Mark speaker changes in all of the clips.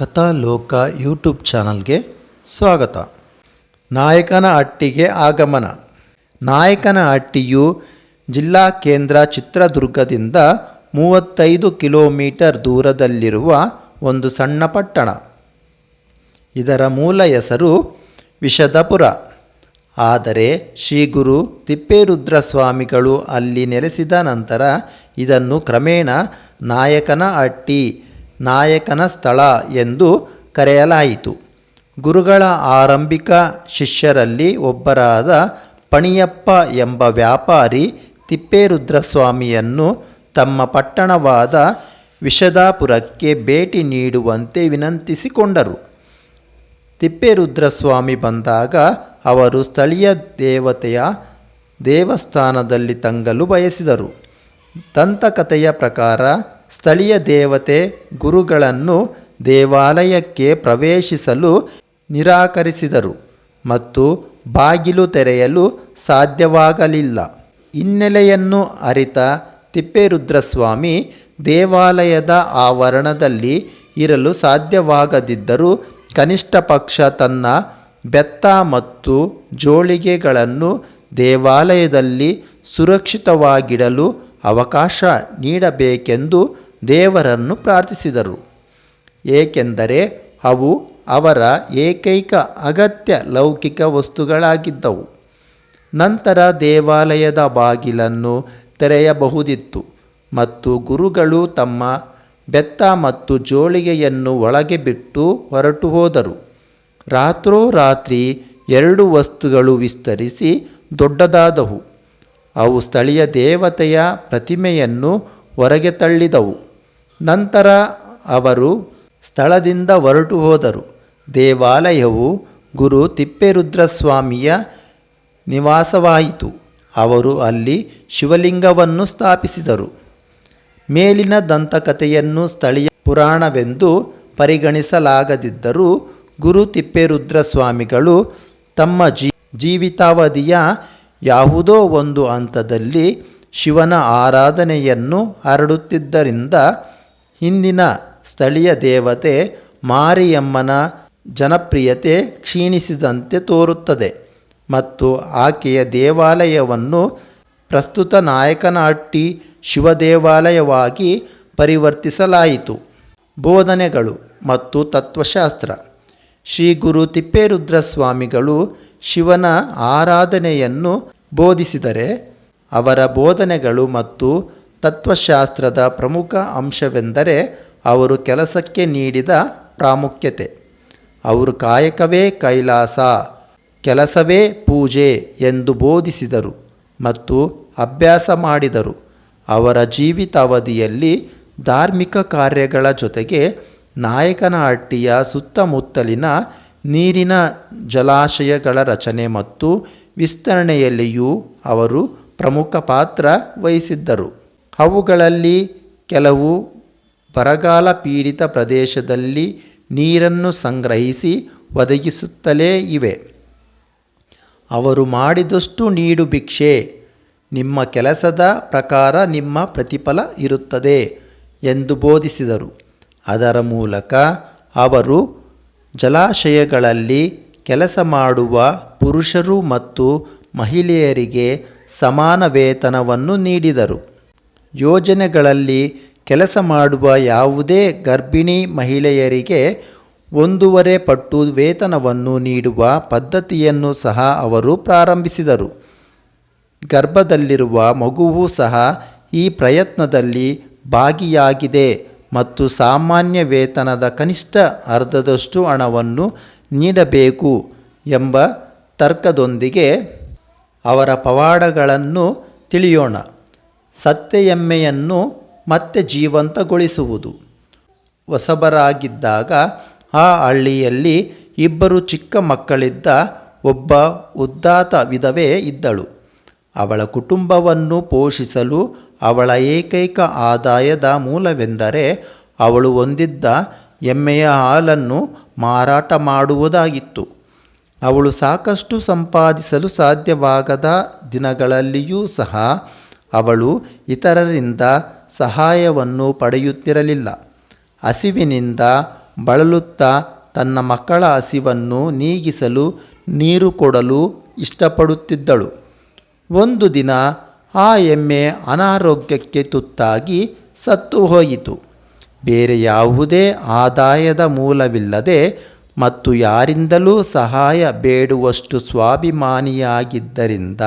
Speaker 1: ಕಥಾಲೋಕ YouTube ಚಾನಲ್ಗೆ ಸ್ವಾಗತ. ನಾಯಕನ ಅಟ್ಟಿಗೆ ಆಗಮನ. ನಾಯಕನ ಅಟ್ಟಿಯು ಜಿಲ್ಲಾ ಕೇಂದ್ರ ಚಿತ್ರದುರ್ಗದಿಂದ ಮೂವತ್ತೈದು ಕಿಲೋಮೀಟರ್ ದೂರದಲ್ಲಿರುವ ಒಂದು ಸಣ್ಣ ಪಟ್ಟಣ. ಇದರ ಮೂಲ ಹೆಸರು ವಿಷದಪುರ. ಆದರೆ ಶ್ರೀ ಗುರು ತಿಪ್ಪೇರುದ್ರ ಸ್ವಾಮಿಗಳು ಅಲ್ಲಿ ನೆಲೆಸಿದ ನಂತರ ಇದನ್ನು ಕ್ರಮೇಣ ನಾಯಕನ ಹಟ್ಟಿ ನಾಯಕನ ಸ್ಥಳ ಎಂದು ಕರೆಯಲಾಯಿತು. ಗುರುಗಳ ಆರಂಭಿಕ ಶಿಷ್ಯರಲ್ಲಿ ಒಬ್ಬರಾದ ಪಣಿಯಪ್ಪ ಎಂಬ ವ್ಯಾಪಾರಿ ತಿಪ್ಪೇರುದ್ರಸ್ವಾಮಿಯನ್ನು ತಮ್ಮ ಪಟ್ಟಣವಾದ ವಿಷದಾಪುರಕ್ಕೆ ಭೇಟಿ ನೀಡುವಂತೆ ವಿನಂತಿಸಿಕೊಂಡರು. ತಿಪ್ಪೇರುದ್ರಸ್ವಾಮಿ ಬಂದಾಗ ಅವರು ಸ್ಥಳೀಯ ದೇವತೆಯ ದೇವಸ್ಥಾನದಲ್ಲಿ ತಂಗಲು ಬಯಸಿದರು. ದಂತಕಥೆಯ ಪ್ರಕಾರ ಸ್ಥಳೀಯ ದೇವತೆ ಗುರುಗಳನ್ನು ದೇವಾಲಯಕ್ಕೆ ಪ್ರವೇಶಿಸಲು ನಿರಾಕರಿಸಿದರು ಮತ್ತು ಬಾಗಿಲು ತೆರೆಯಲು ಸಾಧ್ಯವಾಗಲಿಲ್ಲ. ಹಿನ್ನೆಲೆಯನ್ನು ಅರಿತ ತಿಪ್ಪೇರುದ್ರಸ್ವಾಮಿ ದೇವಾಲಯದ ಆವರಣದಲ್ಲಿ ಇರಲು ಸಾಧ್ಯವಾಗದಿದ್ದರೂ ಕನಿಷ್ಠ ಪಕ್ಷ ತನ್ನ ಬೆತ್ತ ಮತ್ತು ಜೋಳಿಗೆಗಳನ್ನು ದೇವಾಲಯದಲ್ಲಿ ಸುರಕ್ಷಿತವಾಗಿಡಲು ಅವಕಾಶ ನೀಡಬೇಕೆಂದು ದೇವರನ್ನು ಪ್ರಾರ್ಥಿಸಿದರು. ಏಕೆಂದರೆ ಅವು ಅವರ ಏಕೈಕ ಅಗತ್ಯ ಲೌಕಿಕ ವಸ್ತುಗಳಾಗಿದ್ದವು. ನಂತರ ದೇವಾಲಯದ ಬಾಗಿಲನ್ನು ತೆರೆಯಬಹುದಿತ್ತು ಮತ್ತು ಗುರುಗಳು ತಮ್ಮ ಬೆತ್ತ ಮತ್ತು ಜೋಳಿಗೆಯನ್ನು ಒಳಗೆ ಬಿಟ್ಟು ಹೊರಟು ಹೋದರು. ರಾತ್ರೋರಾತ್ರಿ ಎರಡು ವಸ್ತುಗಳು ವಿಸ್ತರಿಸಿ ದೊಡ್ಡದಾದವು. ಅವು ಸ್ಥಳೀಯ ದೇವತೆಯ ಪ್ರತಿಮೆಯನ್ನು ಹೊರಗೆ ತಳ್ಳಿದವು. ನಂತರ ಅವರು ಸ್ಥಳದಿಂದ ಹೊರಟು ಹೋದರು. ದೇವಾಲಯವು ಗುರು ತಿಪ್ಪೇರುದ್ರಸ್ವಾಮಿಯ ನಿವಾಸವಾಯಿತು. ಅವರು ಅಲ್ಲಿ ಶಿವಲಿಂಗವನ್ನು ಸ್ಥಾಪಿಸಿದರು. ಮೇಲಿನ ದಂತಕಥೆಯನ್ನು ಸ್ಥಳೀಯ ಪುರಾಣವೆಂದು ಪರಿಗಣಿಸಲಾಗದಿದ್ದರೂ ಗುರು ತಿಪ್ಪೇರುದ್ರಸ್ವಾಮಿಗಳು ತಮ್ಮ ಜೀ, ಜೀವಿತಾವಧಿಯ ಯಾವುದೋ ಒಂದು ಹಂತದಲ್ಲಿ ಶಿವನ ಆರಾಧನೆಯನ್ನು ಹರಡುತ್ತಿದ್ದರಿಂದ ಹಿಂದಿನ ಸ್ಥಳೀಯ ದೇವತೆ ಮಾರಿಯಮ್ಮನ ಜನಪ್ರಿಯತೆ ಕ್ಷೀಣಿಸಿದಂತೆ ತೋರುತ್ತದೆ ಮತ್ತು ಆಕೆಯ ದೇವಾಲಯವನ್ನು ಪ್ರಸ್ತುತ ನಾಯಕನಹಟ್ಟಿ ಶಿವದೇವಾಲಯವಾಗಿ ಪರಿವರ್ತಿಸಲಾಯಿತು. ಬೋಧನೆಗಳು ಮತ್ತು ತತ್ವಶಾಸ್ತ್ರ. ಶ್ರೀ ಗುರು ತಿಪ್ಪೇರುದ್ರ ಸ್ವಾಮಿಗಳು ಶಿವನ ಆರಾಧನೆಯನ್ನು ಬೋಧಿಸಿದರೆ ಅವರ ಬೋಧನೆಗಳು ಮತ್ತು ತತ್ವಶಾಸ್ತ್ರದ ಪ್ರಮುಖ ಅಂಶವೆಂದರೆ ಅವರು ಕೆಲಸಕ್ಕೆ ನೀಡಿದ ಪ್ರಾಮುಖ್ಯತೆ. ಅವರು ಕಾಯಕವೇ ಕೈಲಾಸ, ಕೆಲಸವೇ ಪೂಜೆ ಎಂದು ಬೋಧಿಸಿದರು ಮತ್ತು ಅಭ್ಯಾಸ ಮಾಡಿದರು. ಅವರ ಜೀವಿತಾವಧಿಯಲ್ಲಿ ಧಾರ್ಮಿಕ ಕಾರ್ಯಗಳ ಜೊತೆಗೆ ನಾಯಕನಹಟ್ಟಿಯ ಸುತ್ತಮುತ್ತಲಿನ ನೀರಿನ ಜಲಾಶಯಗಳ ರಚನೆ ಮತ್ತು ವಿಸ್ತರಣೆಯಲ್ಲಿಯೂ ಅವರು ಪ್ರಮುಖ ಪಾತ್ರ ವಹಿಸಿದ್ದರು. ಅವುಗಳಲ್ಲಿ ಕೆಲವು ಬರಗಾಲ ಪೀಡಿತ ಪ್ರದೇಶದಲ್ಲಿ ನೀರನ್ನು ಸಂಗ್ರಹಿಸಿ ಒದಗಿಸುತ್ತಲೇ ಇವೆ. ಅವರು ಮಾಡಿದಷ್ಟು ನೀಡು ಭಿಕ್ಷೆ, ನಿಮ್ಮ ಕೆಲಸದ ಪ್ರಕಾರ ನಿಮ್ಮ ಪ್ರತಿಫಲ ಇರುತ್ತದೆ ಎಂದು ಬೋಧಿಸಿದರು. ಅದರ ಮೂಲಕ ಅವರು ಜಲಾಶಯಗಳಲ್ಲಿ ಕೆಲಸ ಮಾಡುವ ಪುರುಷರು ಮತ್ತು ಮಹಿಳೆಯರಿಗೆ ಸಮಾನ ವೇತನವನ್ನು ನೀಡಿದರು. ಯೋಜನೆಗಳಲ್ಲಿ ಕೆಲಸ ಮಾಡುವ ಯಾವುದೇ ಗರ್ಭಿಣಿ ಮಹಿಳೆಯರಿಗೆ ಒಂದೂವರೆ ಪಟ್ಟು ವೇತನವನ್ನು ನೀಡುವ ಪದ್ಧತಿಯನ್ನು ಸಹ ಅವರು ಪ್ರಾರಂಭಿಸಿದರು. ಗರ್ಭದಲ್ಲಿರುವ ಮಗುವು ಸಹ ಈ ಪ್ರಯತ್ನದಲ್ಲಿ ಭಾಗಿಯಾಗಿದೆ. ಮತ್ತು ಸಾಮಾನ್ಯ ವೇತನದ ಕನಿಷ್ಠ ಅರ್ಧದಷ್ಟು ಹಣವನ್ನು ನೀಡಬೇಕು ಎಂಬ ತರ್ಕದೊಂದಿಗೆ ಅವರ ಪವಾಡಗಳನ್ನು ತಿಳಿಯೋಣ. ಸತ್ಯ ಎಮ್ಮೆಯನ್ನು ಮತ್ತೆ ಜೀವಂತಗೊಳಿಸುವುದು. ಹೊಸಬರಾಗಿದ್ದಾಗ ಆ ಹಳ್ಳಿಯಲ್ಲಿ ಇಬ್ಬರು ಚಿಕ್ಕ ಮಕ್ಕಳಿದ್ದ ಒಬ್ಬ ಉದ್ದಾತ ವಿಧವೆ ಇದ್ದಳು. ಅವಳ ಕುಟುಂಬವನ್ನು ಪೋಷಿಸಲು ಅವಳ ಏಕೈಕ ಆದಾಯದ ಮೂಲವೆಂದರೆ ಅವಳು ಹೊಂದಿದ್ದ ಎಮ್ಮೆಯ ಹಾಲನ್ನು ಮಾರಾಟ ಮಾಡುವುದಾಗಿತ್ತು. ಅವಳು ಸಾಕಷ್ಟು ಸಂಪಾದಿಸಲು ಸಾಧ್ಯವಾಗದ ದಿನಗಳಲ್ಲಿಯೂ ಸಹ ಅವಳು ಇತರರಿಂದ ಸಹಾಯವನ್ನು ಪಡೆಯುತ್ತಿರಲಿಲ್ಲ. ಹಸಿವಿನಿಂದ ಬಳಲುತ್ತಾ ತನ್ನ ಮಕ್ಕಳ ಹಸಿವನ್ನು ನೀಗಿಸಲು ನೀರು ಕೊಡಲು ಇಷ್ಟಪಡುತ್ತಿದ್ದಳು. ಒಂದು ದಿನ ಆ ಎಮ್ಮೆ ಅನಾರೋಗ್ಯಕ್ಕೆ ತುತ್ತಾಗಿ ಸತ್ತು ಹೋಯಿತು. ಬೇರೆ ಯಾವುದೇ ಆದಾಯದ ಮೂಲವಿಲ್ಲದೆ ಮತ್ತು ಯಾರಿಂದಲೂ ಸಹಾಯ ಬೇಡುವಷ್ಟು ಸ್ವಾಭಿಮಾನಿಯಾಗಿದ್ದರಿಂದ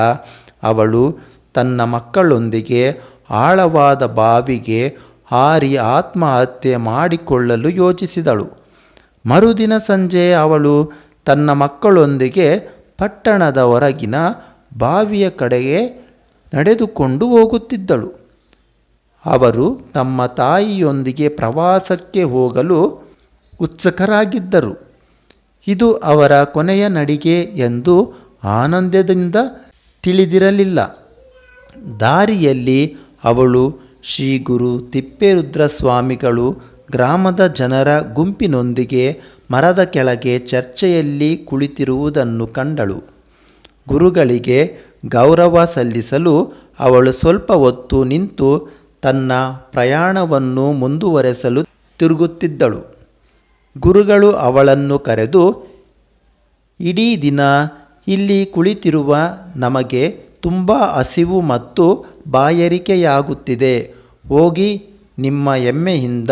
Speaker 1: ಅವಳು ತನ್ನ ಮಕ್ಕಳೊಂದಿಗೆ ಆಳವಾದ ಬಾವಿಗೆ ಹಾರಿ ಆತ್ಮಹತ್ಯೆ ಮಾಡಿಕೊಳ್ಳಲು ಯೋಚಿಸಿದಳು. ಮರುದಿನ ಸಂಜೆ ಅವಳು ತನ್ನ ಮಕ್ಕಳೊಂದಿಗೆ ಪಟ್ಟಣದ ಹೊರಗಿನ ಬಾವಿಯ ಕಡೆಗೆ ನಡೆದುಕೊಂಡು ಹೋಗುತ್ತಿದ್ದಳು. ಅವರು ತಮ್ಮ ತಾಯಿಯೊಂದಿಗೆ ಪ್ರವಾಸಕ್ಕೆ ಹೋಗಲು ಉತ್ಸುಕರಾಗಿದ್ದರು. ಇದು ಅವರ ಕೊನೆಯ ನಡಿಗೆ ಎಂದು ಆನಂದದಿಂದ ತಿಳಿದಿರಲಿಲ್ಲ. ದಾರಿಯಲ್ಲಿ ಅವಳು ಶ್ರೀ ಗುರು ತಿಪ್ಪೇರುದ್ರ ಸ್ವಾಮಿಗಳು ಗ್ರಾಮದ ಜನರ ಗುಂಪಿನೊಂದಿಗೆ ಮರದ ಕೆಳಗೆ ಚರ್ಚೆಯಲ್ಲಿ ಕುಳಿತಿರುವುದನ್ನು ಕಂಡಳು. ಗುರುಗಳಿಗೆ ಗೌರವ ಸಲ್ಲಿಸಲು ಅವಳು ಸ್ವಲ್ಪ ಹೊತ್ತು ನಿಂತು ತನ್ನ ಪ್ರಯಾಣವನ್ನು ಮುಂದುವರೆಸಲು ತಿರುಗುತ್ತಿದ್ದಳು. ಗುರುಗಳು ಅವಳನ್ನು ಕರೆದು, ಇಡೀ ದಿನ ಇಲ್ಲಿ ಕುಳಿತಿರುವ ನಮಗೆ ತುಂಬ ಹಸಿವು ಮತ್ತು ಬಾಯರಿಕೆಯಾಗುತ್ತಿದೆ. ಹೋಗಿ ನಿಮ್ಮ ಎಮ್ಮೆಯಿಂದ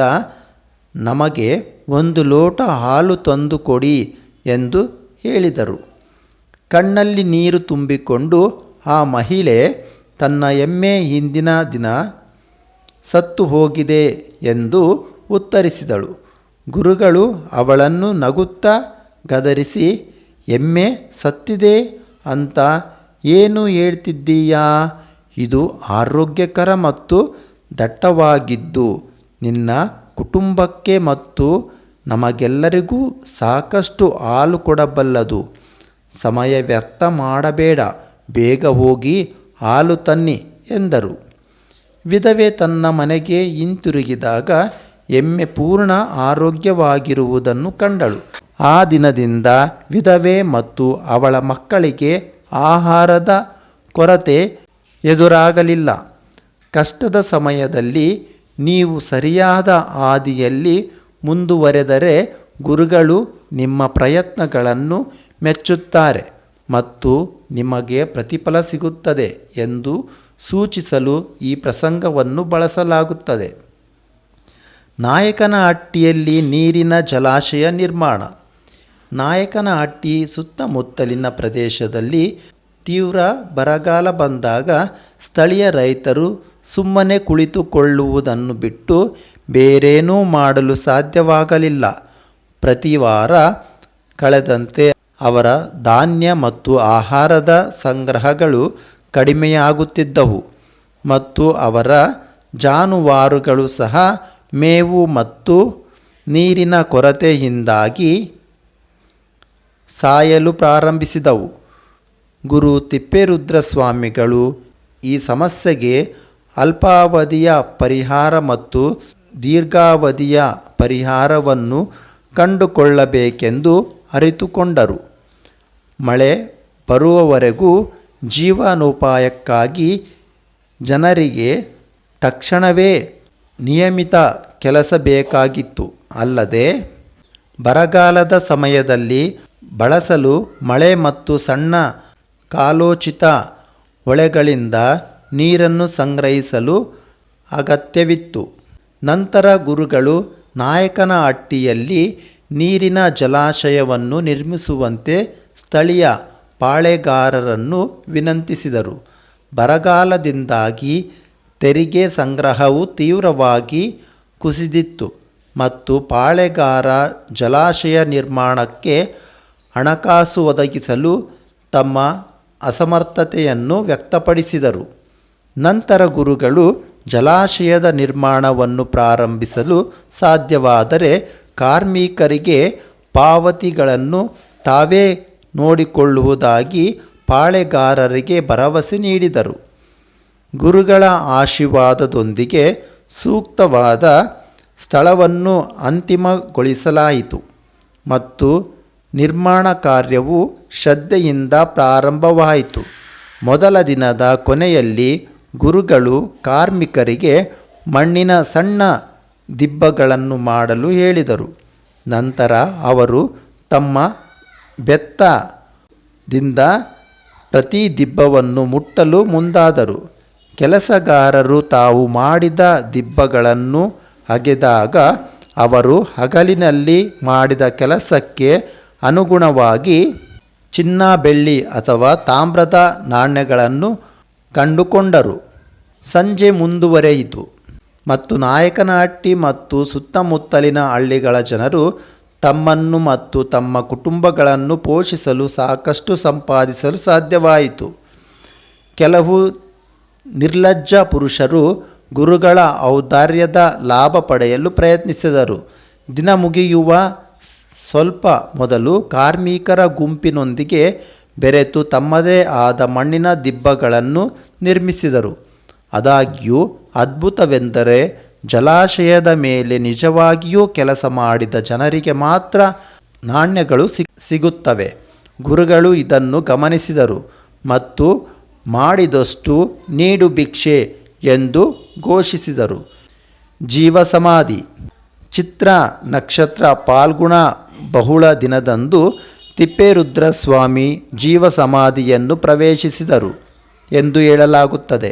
Speaker 1: ನಮಗೆ ಒಂದು ಲೋಟ ಹಾಲು ತಂದು ಕೊಡಿ ಎಂದು ಹೇಳಿದರು. ಕಣ್ಣಲ್ಲಿ ನೀರು ತುಂಬಿಕೊಂಡು ಆ ಮಹಿಳೆ ತನ್ನ ಎಮ್ಮೆ ಹಿಂದಿನ ದಿನ ಸತ್ತು ಹೋಗಿದೆ ಎಂದು ಉತ್ತರಿಸಿದಳು. ಗುರುಗಳು ಅವಳನ್ನು ನಗುತ್ತಾ ಗದರಿಸಿ, ಎಮ್ಮೆ ಸತ್ತಿದೆ ಅಂತ ಏನು ಹೇಳ್ತಿದ್ದೀಯಾ? ಇದು ಆರೋಗ್ಯಕರ ಮತ್ತು ದಟ್ಟವಾಗಿದ್ದು, ನಿನ್ನ ಕುಟುಂಬಕ್ಕೆ ಮತ್ತು ನಮಗೆಲ್ಲರಿಗೂ ಸಾಕಷ್ಟು ಹಾಲು ಕೊಡಬಲ್ಲದು. ಸಮಯ ವ್ಯರ್ಥ ಮಾಡಬೇಡ, ಬೇಗ ಹೋಗಿ ಹಾಲು ತನ್ನಿ ಎಂದರು. ವಿಧವೆ ತನ್ನ ಮನೆಗೆ ಹಿಂತಿರುಗಿದಾಗ ಎಮ್ಮೆ ಪೂರ್ಣ ಆರೋಗ್ಯವಾಗಿರುವುದನ್ನು ಕಂಡಳು. ಆ ದಿನದಿಂದ ವಿಧವೆ ಮತ್ತು ಅವಳ ಮಕ್ಕಳಿಗೆ ಆಹಾರದ ಕೊರತೆ ಎದುರಾಗಲಿಲ್ಲ. ಕಷ್ಟದ ಸಮಯದಲ್ಲಿ ನೀವು ಸರಿಯಾದ ಹಾದಿಯಲ್ಲಿ ಮುಂದುವರೆದರೆ ಗುರುಗಳು ನಿಮ್ಮ ಪ್ರಯತ್ನಗಳನ್ನು ಮೆಚ್ಚುತ್ತಾರೆ ಮತ್ತು ನಿಮಗೆ ಪ್ರತಿಫಲ ಸಿಗುತ್ತದೆ ಎಂದು ಸೂಚಿಸಲು ಈ ಪ್ರಸಂಗವನ್ನು ಬಳಸಲಾಗುತ್ತದೆ. ನಾಯಕನಹಟ್ಟಿಯಲ್ಲಿ ನೀರಿನ ಜಲಾಶಯ ನಿರ್ಮಾಣ. ನಾಯಕನಹಟ್ಟಿ ಸುತ್ತಮುತ್ತಲಿನ ಪ್ರದೇಶದಲ್ಲಿ ತೀವ್ರ ಬರಗಾಲ ಬಂದಾಗ ಸ್ಥಳೀಯ ರೈತರು ಸುಮ್ಮನೆ ಕುಳಿತುಕೊಳ್ಳುವುದನ್ನು ಬಿಟ್ಟು ಬೇರೇನೂ ಮಾಡಲು ಸಾಧ್ಯವಾಗಲಿಲ್ಲ. ಪ್ರತಿ ವಾರ ಕಳೆದಂತೆ ಅವರ ಧಾನ್ಯ ಮತ್ತು ಆಹಾರದ ಸಂಗ್ರಹಗಳು ಕಡಿಮೆಯಾಗುತ್ತಿದ್ದವು ಮತ್ತು ಅವರ ಜಾನುವಾರುಗಳು ಸಹ ಮೇವು ಮತ್ತು ನೀರಿನ ಕೊರತೆಯಿಂದಾಗಿ ಸಾಯಲು ಪ್ರಾರಂಭಿಸಿದವು. ಗುರು ತಿಪ್ಪೇರುದ್ರಸ್ವಾಮಿಗಳು ಈ ಸಮಸ್ಯೆಗೆ ಅಲ್ಪಾವಧಿಯ ಪರಿಹಾರ ಮತ್ತು ದೀರ್ಘಾವಧಿಯ ಪರಿಹಾರವನ್ನು ಕಂಡುಕೊಳ್ಳಬೇಕೆಂದು ಅರಿತುಕೊಂಡರು. ಮಳೆ ಬರುವವರೆಗೂ ಜೀವನೋಪಾಯಕ್ಕಾಗಿ ಜನರಿಗೆ ತಕ್ಷಣವೇ ನಿಯಮಿತ ಕೆಲಸ ಬೇಕಾಗಿತ್ತು. ಅಲ್ಲದೆ, ಬರಗಾಲದ ಸಮಯದಲ್ಲಿ ಬಳಸಲು ಮಳೆ ಮತ್ತು ಸಣ್ಣ ಕಾಲೋಚಿತ ಹೊಳೆಗಳಿಂದ ನೀರನ್ನು ಸಂಗ್ರಹಿಸಲು ಅಗತ್ಯವಿತ್ತು. ನಂತರ ಗುರುಗಳು ನಾಯಕನಹಟ್ಟಿಯಲ್ಲಿ ನೀರಿನ ಜಲಾಶಯವನ್ನು ನಿರ್ಮಿಸುವಂತೆ ಸ್ಥಳೀಯ ಪಾಳೆಗಾರರನ್ನು ವಿನಂತಿಸಿದರು. ಬರಗಾಲದಿಂದಾಗಿ ತೆರಿಗೆ ಸಂಗ್ರಹವು ತೀವ್ರವಾಗಿ ಕುಸಿದಿತ್ತು ಮತ್ತು ಪಾಳೆಗಾರ ಜಲಾಶಯ ನಿರ್ಮಾಣಕ್ಕೆ ಹಣಕಾಸು ಒದಗಿಸಲು ತಮ್ಮ ಅಸಮರ್ಥತೆಯನ್ನು ವ್ಯಕ್ತಪಡಿಸಿದರು. ನಂತರ ಗುರುಗಳು ಜಲಾಶಯದ ನಿರ್ಮಾಣವನ್ನು ಪ್ರಾರಂಭಿಸಲು ಸಾಧ್ಯವಾದರೆ ಕಾರ್ಮಿಕರಿಗೆ ಪಾವತಿಗಳನ್ನು ತಾವೇ ನೋಡಿಕೊಳ್ಳುವುದಾಗಿ ಪಾಳೆಗಾರರಿಗೆ ಭರವಸೆ ನೀಡಿದರು. ಗುರುಗಳ ಆಶೀರ್ವಾದದೊಂದಿಗೆ ಸೂಕ್ತವಾದ ಸ್ಥಳವನ್ನು ಅಂತಿಮಗೊಳಿಸಲಾಯಿತು ಮತ್ತು ನಿರ್ಮಾಣ ಕಾರ್ಯವು ಶ್ರದ್ಧೆಯಿಂದ ಪ್ರಾರಂಭವಾಯಿತು. ಮೊದಲ ದಿನದ ಕೊನೆಯಲ್ಲಿ ಗುರುಗಳು ಕಾರ್ಮಿಕರಿಗೆ ಮಣ್ಣಿನ ಸಣ್ಣ ದಿಬ್ಬಗಳನ್ನು ಮಾಡಲು ಹೇಳಿದರು. ನಂತರ ಅವರು ತಮ್ಮ ಬೆತ್ತದಿಂದ ಪ್ರತಿ ದಿಬ್ಬವನ್ನು ಮುಟ್ಟಲು ಮುಂದಾದರು. ಕೆಲಸಗಾರರು ತಾವು ಮಾಡಿದ ದಿಬ್ಬಗಳನ್ನು ಅಗೆದಾಗ ಅವರು ಹಗಲಿನಲ್ಲಿ ಮಾಡಿದ ಕೆಲಸಕ್ಕೆ ಅನುಗುಣವಾಗಿ ಚಿನ್ನ ಬೆಳ್ಳಿ ಅಥವಾ ತಾಮ್ರದ ನಾಣ್ಯಗಳನ್ನು ಕಂಡುಕೊಂಡರು. ಸಂಜೆ ಮುಂದುವರೆಯಿತು. ಮತ್ತು ನಾಯಕನಹಟ್ಟಿ ಮತ್ತು ಸುತ್ತಮುತ್ತಲಿನ ಹಳ್ಳಿಗಳ ಜನರು ತಮ್ಮನ್ನು ಮತ್ತು ತಮ್ಮ ಕುಟುಂಬಗಳನ್ನು ಪೋಷಿಸಲು, ಸಾಕಷ್ಟು ಸಂಪಾದಿಸಲು ಸಾಧ್ಯವಾಯಿತು. ಕೆಲವು ನಿರ್ಲಜ್ಜ ಪುರುಷರು ಗುರುಗಳ ಔದಾರ್ಯದ ಲಾಭ ಪಡೆಯಲು ಪ್ರಯತ್ನಿಸಿದರು. ದಿನ ಮುಗಿಯುವ ಸ್ವಲ್ಪ ಮೊದಲು ಕಾರ್ಮಿಕರ ಗುಂಪಿನೊಂದಿಗೆ ಬೆರೆತು ತಮ್ಮದೇ ಆದ ಮಣ್ಣಿನ ದಿಬ್ಬಗಳನ್ನು ನಿರ್ಮಿಸಿದರು. ಆದಾಗ್ಯೂ ಅದ್ಭುತವೆಂದರೆ ಜಲಾಶಯದ ಮೇಲೆ ನಿಜವಾಗಿಯೂ ಕೆಲಸ ಮಾಡಿದ ಜನರಿಗೆ ಮಾತ್ರ ನಾಣ್ಯಗಳು ಸಿಗ್ ಸಿಗುತ್ತವೆ. ಗುರುಗಳು ಇದನ್ನು ಗಮನಿಸಿದರು ಮತ್ತು ಮಾಡಿದಷ್ಟು ನೀಡು ಭಿಕ್ಷೆ ಎಂದು ಘೋಷಿಸಿದರು. ಜೀವ ಸಮಾಧಿ ಚಿತ್ರ ನಕ್ಷತ್ರ, ಪಾಲ್ಗುಣ, ಬಹುಳ ದಿನದಂದು ತಿಪ್ಪೇರುದ್ರಸ್ವಾಮಿ ಜೀವ ಸಮಾಧಿಯನ್ನು ಪ್ರವೇಶಿಸಿದರು ಎಂದು ಹೇಳಲಾಗುತ್ತದೆ.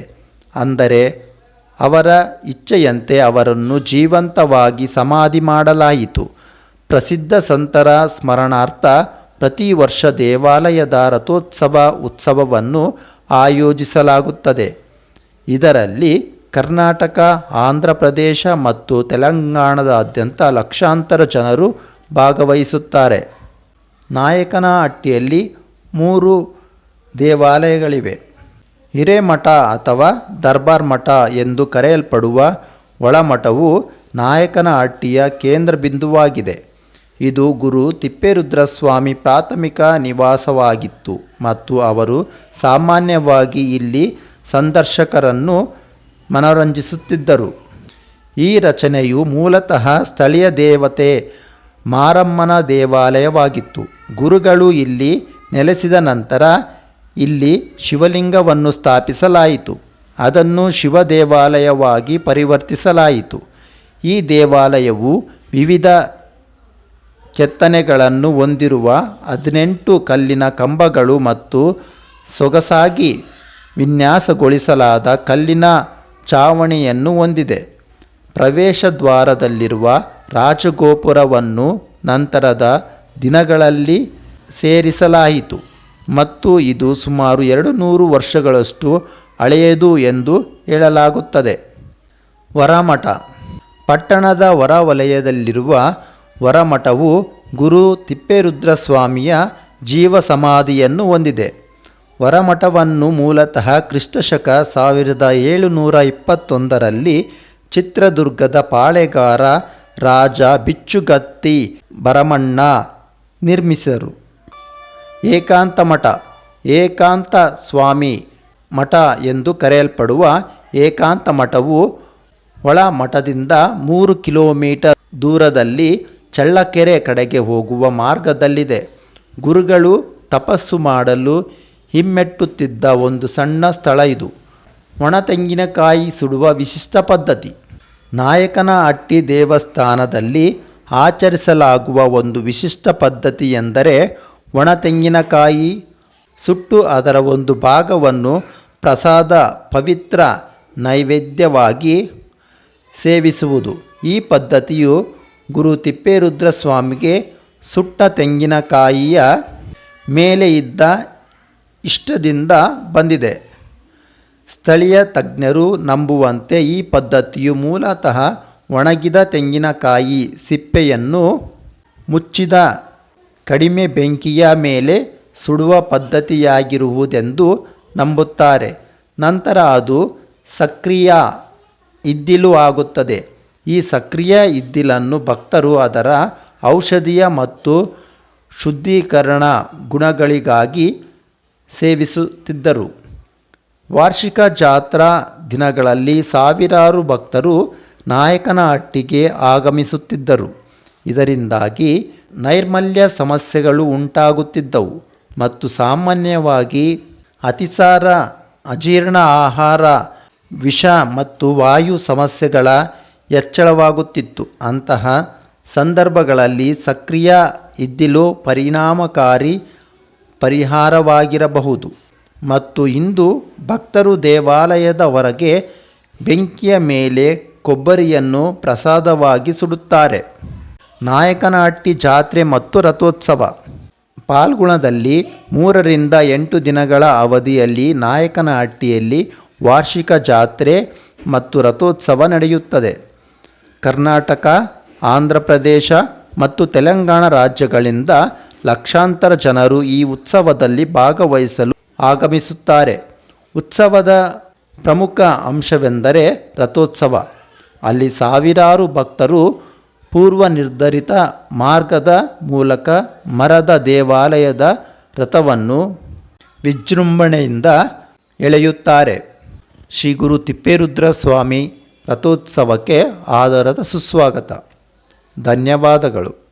Speaker 1: ಅಂದರೆ ಅವರ ಇಚ್ಛೆಯಂತೆ ಅವರನ್ನು ಜೀವಂತವಾಗಿ ಸಮಾಧಿ ಮಾಡಲಾಯಿತು. ಪ್ರಸಿದ್ಧ ಸಂತರ ಸ್ಮರಣಾರ್ಥ ಪ್ರತಿ ವರ್ಷ ದೇವಾಲಯದ ರಥೋತ್ಸವ ಉತ್ಸವವನ್ನು ಆಯೋಜಿಸಲಾಗುತ್ತದೆ. ಇದರಲ್ಲಿ ಕರ್ನಾಟಕ, ಆಂಧ್ರ ಪ್ರದೇಶ ಮತ್ತು ತೆಲಂಗಾಣದಾದ್ಯಂತ ಲಕ್ಷಾಂತರ ಜನರು ಭಾಗವಹಿಸುತ್ತಾರೆ. ನಾಯಕನಹಟ್ಟಿಯಲ್ಲಿ ಮೂರು ದೇವಾಲಯಗಳಿವೆ. ಹಿರೇಮಠ ಅಥವಾ ದರ್ಬಾರ್ ಮಠ ಎಂದು ಕರೆಯಲ್ಪಡುವ ಒಳಮಠವು ನಾಯಕನಹಟ್ಟಿಯ ಕೇಂದ್ರ ಬಿಂದುವಾಗಿದೆ ಇದು ಗುರು ತಿಪ್ಪೇರುದ್ರಸ್ವಾಮಿ ಪ್ರಾಥಮಿಕ ನಿವಾಸವಾಗಿತ್ತು ಮತ್ತು ಅವರು ಸಾಮಾನ್ಯವಾಗಿ ಇಲ್ಲಿ ಸಂದರ್ಶಕರನ್ನು ಮನೋರಂಜಿಸುತ್ತಿದ್ದರು. ಈ ರಚನೆಯು ಮೂಲತಃ ಸ್ಥಳೀಯ ದೇವತೆ ಮಾರಮ್ಮನ ದೇವಾಲಯವಾಗಿತ್ತು. ಗುರುಗಳು ಇಲ್ಲಿ ನೆಲೆಸಿದ ನಂತರ ಇಲ್ಲಿ ಶಿವಲಿಂಗವನ್ನು ಸ್ಥಾಪಿಸಲಾಯಿತು. ಅದನ್ನು ಶಿವ ದೇವಾಲಯವಾಗಿ ಪರಿವರ್ತಿಸಲಾಯಿತು. ಈ ದೇವಾಲಯವು ವಿವಿಧ ಕೆತ್ತನೆಗಳನ್ನು ಹೊಂದಿರುವ ಹದಿನೆಂಟು ಕಲ್ಲಿನ ಕಂಬಗಳು ಮತ್ತು ಸೊಗಸಾಗಿ ವಿನ್ಯಾಸಗೊಳಿಸಲಾದ ಕಲ್ಲಿನ ಚಾವಣಿಯನ್ನು ಹೊಂದಿದೆ. ಪ್ರವೇಶ ದ್ವಾರದಲ್ಲಿರುವ ರಾಜಗೋಪುರವನ್ನು ನಂತರದ ದಿನಗಳಲ್ಲಿ ಸೇರಿಸಲಾಯಿತು. ಮತ್ತು ಇದು ಸುಮಾರು ಎರಡು ನೂರು ವರ್ಷಗಳಷ್ಟು ಹಳೆಯದು ಎಂದು ಹೇಳಲಾಗುತ್ತದೆ. ವರಮಠ. ಪಟ್ಟಣದ ಹೊರವಲಯದಲ್ಲಿರುವ ವರಮಠವು ಗುರು ತಿಪ್ಪೇರುದ್ರಸ್ವಾಮಿಯ ಜೀವ ಸಮಾಧಿಯನ್ನು ಹೊಂದಿದೆ. ವರಮಠವನ್ನು ಮೂಲತಃ ಕ್ರಿಸ್ತಶಕ ಸಾವಿರದ ಏಳುನೂರ ಇಪ್ಪತ್ತೊಂದರಲ್ಲಿ ಚಿತ್ರದುರ್ಗದ ಪಾಳೆಗಾರ ರಾಜ ಬಿಚ್ಚುಗತ್ತಿ ಭರಮಣ್ಣ ನಿರ್ಮಿಸಿದರು. ಏಕಾಂತ ಮಠ, ಏಕಾಂತ ಸ್ವಾಮಿ ಮಠ ಎಂದು ಕರೆಯಲ್ಪಡುವ ಏಕಾಂತ ಮಠವು ಒಳ ಮಠದಿಂದ ಮೂರು ಕಿಲೋಮೀಟರ್ ದೂರದಲ್ಲಿ ಚಳ್ಳಕೆರೆ ಕಡೆಗೆ ಹೋಗುವ ಮಾರ್ಗದಲ್ಲಿದೆ. ಗುರುಗಳು ತಪಸ್ಸು ಮಾಡಲು ಹಿಮ್ಮೆಟ್ಟುತ್ತಿದ್ದ ಒಂದು ಸಣ್ಣ ಸ್ಥಳ ಇದು. ಒಣ ತೆಂಗಿನಕಾಯಿ ಸುಡುವ ವಿಶಿಷ್ಟ ಪದ್ಧತಿ. ನಾಯಕನ ಅಟ್ಟಿ ದೇವಸ್ಥಾನದಲ್ಲಿ ಆಚರಿಸಲಾಗುವ ಒಂದು ವಿಶಿಷ್ಟ ಪದ್ಧತಿ ಎಂದರೆ ಒಣ ತೆಂಗಿನಕಾಯಿ ಸುಟ್ಟು ಅದರ ಒಂದು ಭಾಗವನ್ನು ಪ್ರಸಾದ ಪವಿತ್ರ ನೈವೇದ್ಯವಾಗಿ ಸೇವಿಸುವುದು. ಈ ಪದ್ಧತಿಯು ಗುರು ತಿಪ್ಪೇರುದ್ರಸ್ವಾಮಿಗೆ ಸುಟ್ಟ ತೆಂಗಿನಕಾಯಿಯ ಮೇಲೆ ಇದ್ದ ಇಷ್ಟದಿಂದ ಬಂದಿದೆ. ಸ್ಥಳೀಯ ತಜ್ಞರು ನಂಬುವಂತೆ ಈ ಪದ್ಧತಿಯು ಮೂಲತಃ ಒಣಗಿದ ತೆಂಗಿನಕಾಯಿ ಸಿಪ್ಪೆಯನ್ನು ಮುಚ್ಚಿದ ಕಡಿಮೆ ಬೆಂಕಿಯ ಮೇಲೆ ಸುಡುವ ಪದ್ಧತಿಯಾಗಿರುವುದೆಂದು ನಂಬುತ್ತಾರೆ. ನಂತರ ಅದು ಸಕ್ರಿಯ ಇದ್ದಿಲು ಆಗುತ್ತದೆ. ಈ ಸಕ್ರಿಯ ಇದ್ದಿಲನ್ನು ಭಕ್ತರು ಅದರ ಔಷಧೀಯ ಮತ್ತು ಶುದ್ಧೀಕರಣ ಗುಣಗಳಿಗಾಗಿ ಸೇವಿಸುತ್ತಿದ್ದರು. ವಾರ್ಷಿಕ ಜಾತ್ರಾ ದಿನಗಳಲ್ಲಿ ಸಾವಿರಾರು ಭಕ್ತರು ನಾಯಕನಹಟ್ಟಿಗೆ ಆಗಮಿಸುತ್ತಿದ್ದರು. ಇದರಿಂದಾಗಿ ನೈರ್ಮಲ್ಯ ಸಮಸ್ಯೆಗಳು ಉಂಟಾಗುತ್ತಿದ್ದವು ಮತ್ತು ಸಾಮಾನ್ಯವಾಗಿ ಅತಿಸಾರ, ಅಜೀರ್ಣ ಆಹಾರ, ವಿಷ ಮತ್ತು ವಾಯು ಸಮಸ್ಯೆಗಳ ಹೆಚ್ಚಳವಾಗುತ್ತಿತ್ತು. ಅಂತಹ ಸಂದರ್ಭಗಳಲ್ಲಿ ಸಕ್ರಿಯ ಇದ್ದಿಲು ಪರಿಣಾಮಕಾರಿ ಪರಿಹಾರವಾಗಿರಬಹುದು. ಮತ್ತು ಇಂದು ಭಕ್ತರು ದೇವಾಲಯದ ಹೊರಗೆ ಬೆಂಕಿಯ ಮೇಲೆ ಕೊಬ್ಬರಿಯನ್ನು ಪ್ರಸಾದವಾಗಿ ಸುಡುತ್ತಾರೆ. ನಾಯಕನಹಟ್ಟಿ ಜಾತ್ರೆ ಮತ್ತು ರಥೋತ್ಸವ. ಪಾಲ್ಗುಣದಲ್ಲಿ ಮೂರರಿಂದ ಎಂಟು ದಿನಗಳ ಅವಧಿಯಲ್ಲಿ ನಾಯಕನಹಟ್ಟಿಯಲ್ಲಿ ವಾರ್ಷಿಕ ಜಾತ್ರೆ ಮತ್ತು ರಥೋತ್ಸವ ನಡೆಯುತ್ತದೆ. ಕರ್ನಾಟಕ, ಆಂಧ್ರ ಪ್ರದೇಶ ಮತ್ತು ತೆಲಂಗಾಣ ರಾಜ್ಯಗಳಿಂದ ಲಕ್ಷಾಂತರ ಜನರು ಈ ಉತ್ಸವದಲ್ಲಿ ಭಾಗವಹಿಸಲು ಆಗಮಿಸುತ್ತಾರೆ. ಉತ್ಸವದ ಪ್ರಮುಖ ಅಂಶವೆಂದರೆ ರಥೋತ್ಸವ. ಅಲ್ಲಿ ಸಾವಿರಾರು ಭಕ್ತರು ಪೂರ್ವ ನಿರ್ಧರಿತ ಮಾರ್ಗದ ಮೂಲಕ ಮರದ ದೇವಾಲಯದ ರಥವನ್ನು ವಿಜೃಂಭಣೆಯಿಂದ ಎಳೆಯುತ್ತಾರೆ. ಶ್ರೀ ಗುರು ತಿಪ್ಪೇರುದ್ರ ಸ್ವಾಮಿ ರಥೋತ್ಸವಕ್ಕೆ ಆದರದ ಸುಸ್ವಾಗತ. ಧನ್ಯವಾದಗಳು.